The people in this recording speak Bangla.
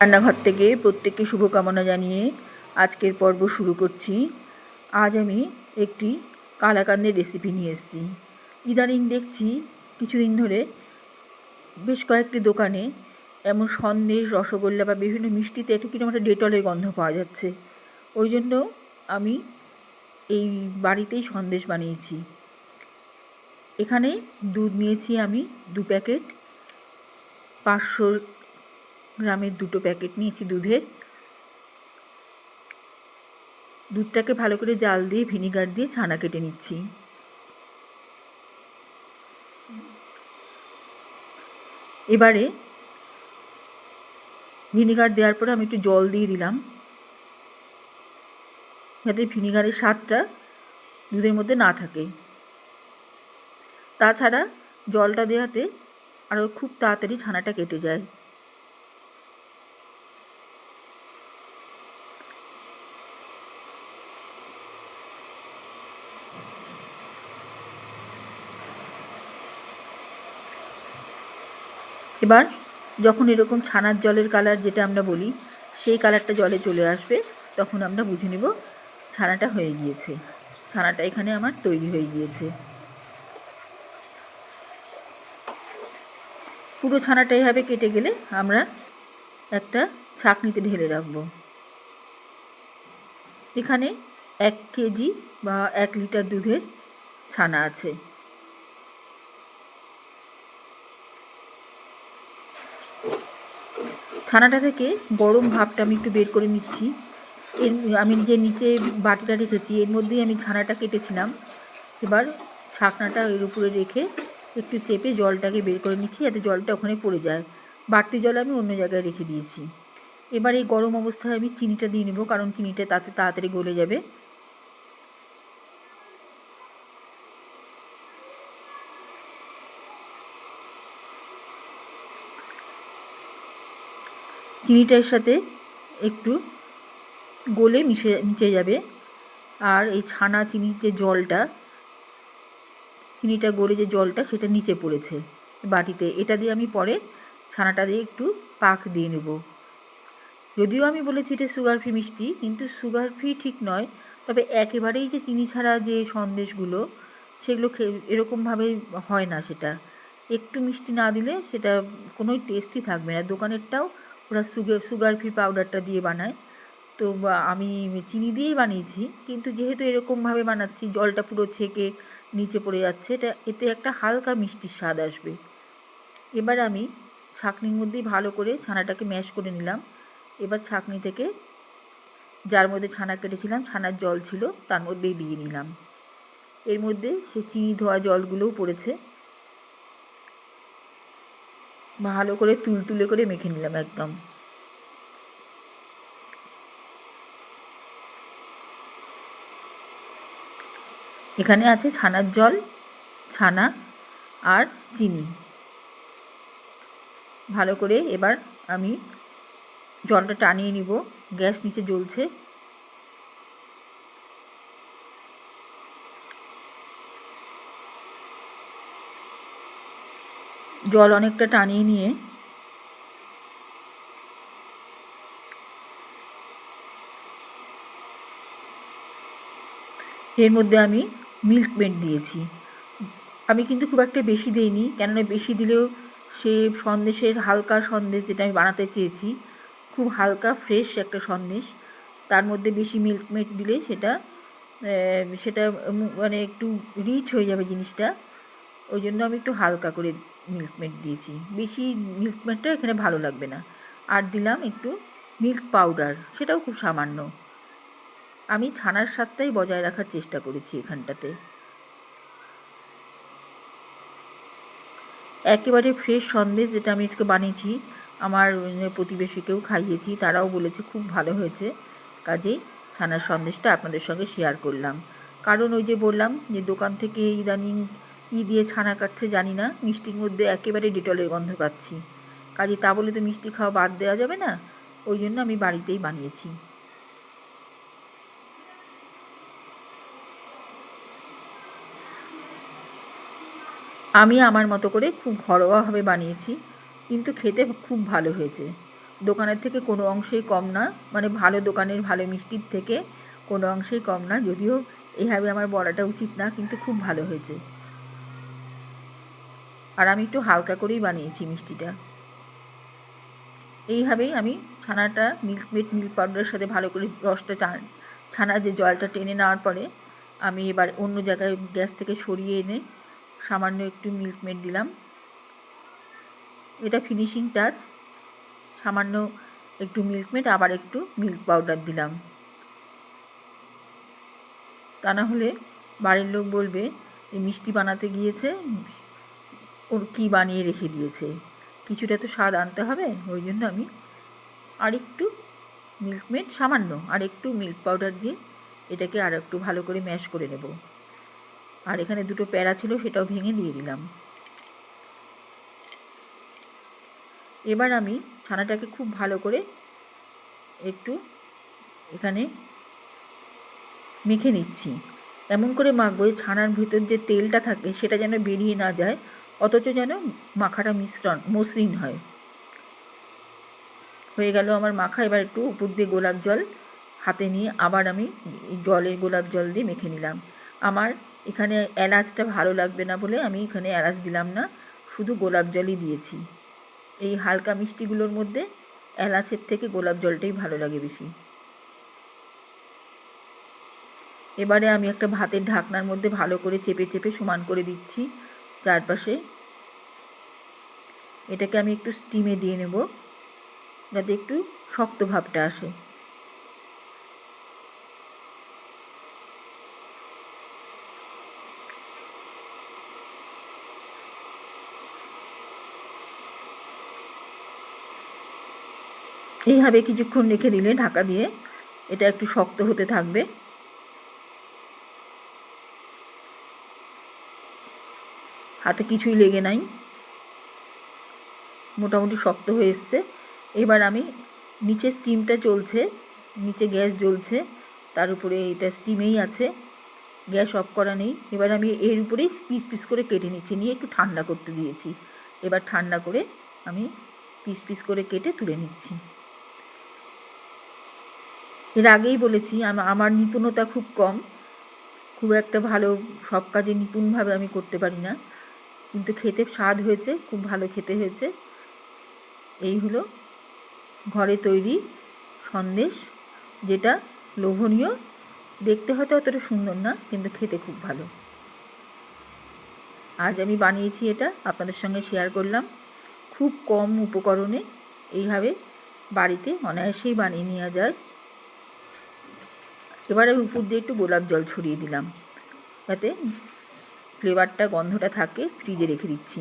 রান্নাঘর থেকে প্রত্যেককে শুভকামনা জানিয়ে আজকের পর্ব শুরু করছি। আজ আমি একটি কালাকান্দের রেসিপি নিয়ে এসেছি। ইদানিং দেখছি কিছুদিন ধরে বেশ কয়েকটি দোকানে এমন সন্দেশ, রসগোল্লা বা বিভিন্ন মিষ্টিতে একটু কীরকম একটা ডেটলের গন্ধ পাওয়া যাচ্ছে। ওই জন্য আমি এই বাড়িতেই সন্দেশ বানিয়েছি। এখানে দুধ নিয়েছি আমি দু প্যাকেট পাঁচশো গ্রামের দুটো প্যাকেট নিয়েছি দুধের। দুধটাকে ভালো করে জাল দিয়ে, ভিনিগার দিয়ে ছানা কেটে নিচ্ছি। এবারে ভিনিগার দেওয়ার পরে আমি একটু জল দিয়ে দিলাম। যাতে ভিনিগারের স্বাদটা দুধের মধ্যে না থাকে। তাছাড়া জলটা দেওয়াতে আরও খুব তাড়াতাড়ি ছানাটা কেটে যায়। এবার যখন এরকম ছানার জলের কালার যেটা আমরা বলি, সেই কালারটা জলে চলে আসবে, তখন আমরা বুঝে নেব ছানাটা হয়ে গিয়েছে। ছানাটা এখানে আমার তৈরি হয়ে গিয়েছে। পুরো ছানাটা এভাবে কেটে গেলে আমরা একটা ছাঁকনিতে ঢেলে রাখব। এখানে এক কেজি বা এক লিটার দুধের ছানা আছে। ছানাটা থেকে গরম ভাবটা আমি একটু বের করে নিচ্ছি। এর আমি যে নিচে বাটিটা রেখেছি, এর মধ্যেই আমি ছানাটা কেটেছিলাম। এবার ছাকনাটা এর উপরে রেখে একটু চেপে জলটাকে বের করে নিচ্ছি যাতে জলটা ওখানে পড়ে যায়। বাড়তি জল আমি অন্য জায়গায় রেখে দিয়েছি। এবার এই গরম অবস্থায় আমি চিনিটা দিয়ে নেব, কারণ চিনিটা তাতে তাড়াতাড়ি গলে যাবে। চিনিটার সাথে একটু গলে মিশে মিশে যাবে। আর এই ছানা চিনির যে জলটা, চিনিটা গলে যে জলটা, সেটা নিচে পড়েছে বাটিতে। এটা দিয়ে আমি পরে ছানাটা দিয়ে একটু পাক দিয়ে নেব। যদিও আমি বলেছি এটা সুগার ফ্রি মিষ্টি, কিন্তু সুগার ফ্রি ঠিক নয়। তবে একেবারেই যে চিনি ছাড়া যে সন্দেশগুলো, সেগুলো এরকমভাবে হয় না সেটা। একটু মিষ্টি না দিলে সেটা কোনোই টেস্টই থাকবে না। দোকানেরটাও ওরা সুগার সুগার ফ্রি পাউডারটা দিয়ে বানায়। তো আমি চিনি দিয়েই বানিয়েছি, কিন্তু যেহেতু এরকমভাবে বানাচ্ছি, জলটা পুরো ছেঁকে নিচে পড়ে যাচ্ছে, এটা, এতে একটা হালকা মিষ্টির স্বাদ আসবে। এবার আমি ছাঁকনির মধ্যেই ভালো করে ছানাটাকে ম্যাশ করে নিলাম। এবার ছাঁকনি থেকে যার মধ্যে ছানা কেটেছিলাম, ছানার জল ছিল, তার মধ্যেই দিয়ে নিলাম। এর মধ্যে সে চিনি ধোয়া জলগুলোও পড়েছে। ভালো করে তুলতুলে করে মেখে নিলাম একদম। এখানে আছে ছানার জল, ছানা আর চিনি। ভালো করে এবার আমি জলটা টানিয়ে নিব, গ্যাস নিচে জ্বলছে। জল অনেকটা টানিয়ে নিয়ে এর মধ্যে আমি মিল্ক মেড দিয়েছি। আমি কিন্তু খুব একটা বেশি দিইনি, কেননা বেশি দিলেও সে সন্দেশের হালকা সন্দেশ যেটা আমি বানাতে চেয়েছি, খুব হালকা ফ্রেশ একটা সন্দেশ, তার মধ্যে বেশি মিল্ক মেড দিলে সেটা সেটা মানে একটু রিচ হয়ে যাবে জিনিসটা, ওই জন্য আমি একটু হালকা করে মিল্ক মেড দিয়েছি। বেশি মিল্ক মেডটা এখানে ভালো লাগবে না। আর দিলাম একটু মিল্ক পাউডার সেটাও খুব সামান্য। আমি ছানার স্বাদটাই বজায় রাখার চেষ্টা করেছি এখানটাতে। একেবারে ফ্রেশ সন্দেশ যেটা আমি আজকে বানিয়েছি, আমার প্রতিবেশীকেও খাইয়েছি, তারাও বলেছে খুব ভালো হয়েছে। কাজেই ছানার সন্দেশটা আপনাদের সঙ্গে শেয়ার করলাম। কারণ ওই যে বললাম যে দোকান থেকে ইদানিং কী দিয়ে ছানা কাটছে জানি না, মিষ্টির মধ্যে একেবারে ডিটলের গন্ধ পাচ্ছি। কাজে তা বলে তো মিষ্টি খাওয়া বাদ দেওয়া যাবে না, ওই জন্য আমি বাড়িতেই বানিয়েছি। আমি আমার মতো করে খুব ঘরোয়াভাবে বানিয়েছি, কিন্তু খেতে খুব ভালো হয়েছে। দোকানের থেকে কোনো অংশেই কম না মানে ভালো দোকানের ভালো মিষ্টির থেকে কোনো অংশেই কম না, যদিও এইভাবে আমার বলাটা উচিত না, কিন্তু খুব ভালো হয়েছে। আর আমি একটু হালকা করেই বানিয়েছি মিষ্টিটা। এইভাবেই আমি ছানাটা, মিল্ক মেড মিল্ক পাউডারের সাথে ভালো করে রসটা চা- ছানা যে জলটা টেনে নেওয়ার পরে আমি এবার অন্য জায়গায় গ্যাস থেকে সরিয়ে এনে সামান্য একটু মিল্ক মেড দিলাম। এটা ফিনিশিং টাচ সামান্য একটু মিল্ক মেড, আবার একটু মিল্ক পাউডার দিলাম। তা না হলে বাড়ির লোক বলবে, এই মিষ্টি বানাতে গিয়েছে ওর কী বানিয়ে রেখে দিয়েছে? কিছুটা তো স্বাদ আনতে হবে, ওই জন্য আমি আরেকটু মিল্ক মেড সামান্য আর একটু মিল্ক পাউডার দিয়ে এটাকে আর একটু ভালো করে ম্যাশ করে নেব। আর এখানে দুটো প্যারা ছিল, সেটাও ভেঙে দিয়ে দিলাম। এবার আমি ছানাটাকে খুব ভালো করে একটু এখানে মেখে নিচ্ছি। এমন করে মাখবো ছানার ভিতর যে তেলটা থাকে, সেটা যেন বেরিয়ে না যায় অথচ যেন মাখাটা মিশ্রণ, মসৃণ হয়। হয়ে গেল আমার মাখা, এবার একটু উপর দিয়ে গোলাপ জল হাতে নিয়ে আবার আমি জলে গোলাপ জল দিয়ে মেখে নিলাম। আমার এখানে এলাচটা ভালো লাগবে না বলে আমি এখানে এলাচ দিলাম না, শুধু গোলাপ জলই দিয়েছি। এই হালকা মিষ্টিগুলোর মধ্যে এলাচের থেকে গোলাপ জলটাই ভালো লাগে বেশি। এবারে আমি একটা ভাতের ঢাকনার মধ্যে ভালো করে চেপে চেপে সমান করে দিচ্ছি। চারপাশে। এটাকে আমি একটু স্টিমে দিয়ে নেব, যাতে একটু শক্ত ভাবটা আসে। এইভাবে কিছুক্ষণ রেখে দিলে ঢাকা দিয়ে এটা একটু শক্ত হতে থাকবে। হাতে কিছুই লেগে নাই। মোটামুটি শক্ত হয়ে এসছে। এবার আমি নিচে স্টিমটা চলছে নিচে গ্যাস জ্বলছে, তার উপরে এটা স্টিমেই আছে, গ্যাস অফ করা নেই। এবার আমি এর উপরেই পিস পিস করে কেটে নিচ্ছি, নিয়ে একটু ঠান্ডা করতে দিয়েছি। এবার ঠান্ডা করে আমি পিস পিস করে কেটে তুলে নিচ্ছি। এর আগেই বলেছি আমার নিপুণতা খুব কম। খুব একটা ভালো সব কাজে নিপুণভাবে আমি করতে পারি না। কিন্তু খেতে স্বাদ হয়েছে, খুব ভালো খেতে হয়েছে। এই হলো ঘরে তৈরি সন্দেশ, যেটা লোভনীয়। দেখতে হয়তো অতটা সুন্দর না, কিন্তু খেতে খুব ভালো। আজ আমি বানিয়েছি এটা, আপনাদের সঙ্গে শেয়ার করলাম। খুব কম উপকরণে এইভাবে বাড়িতে অনায়াসেই বানিয়ে নেওয়া যায়। এবার আমি উপর দিয়ে একটু গোলাপ জল ছড়িয়ে দিলাম, যাতে ফ্লেভারটা গন্ধটা থাকে ফ্রিজে রেখে দিচ্ছি।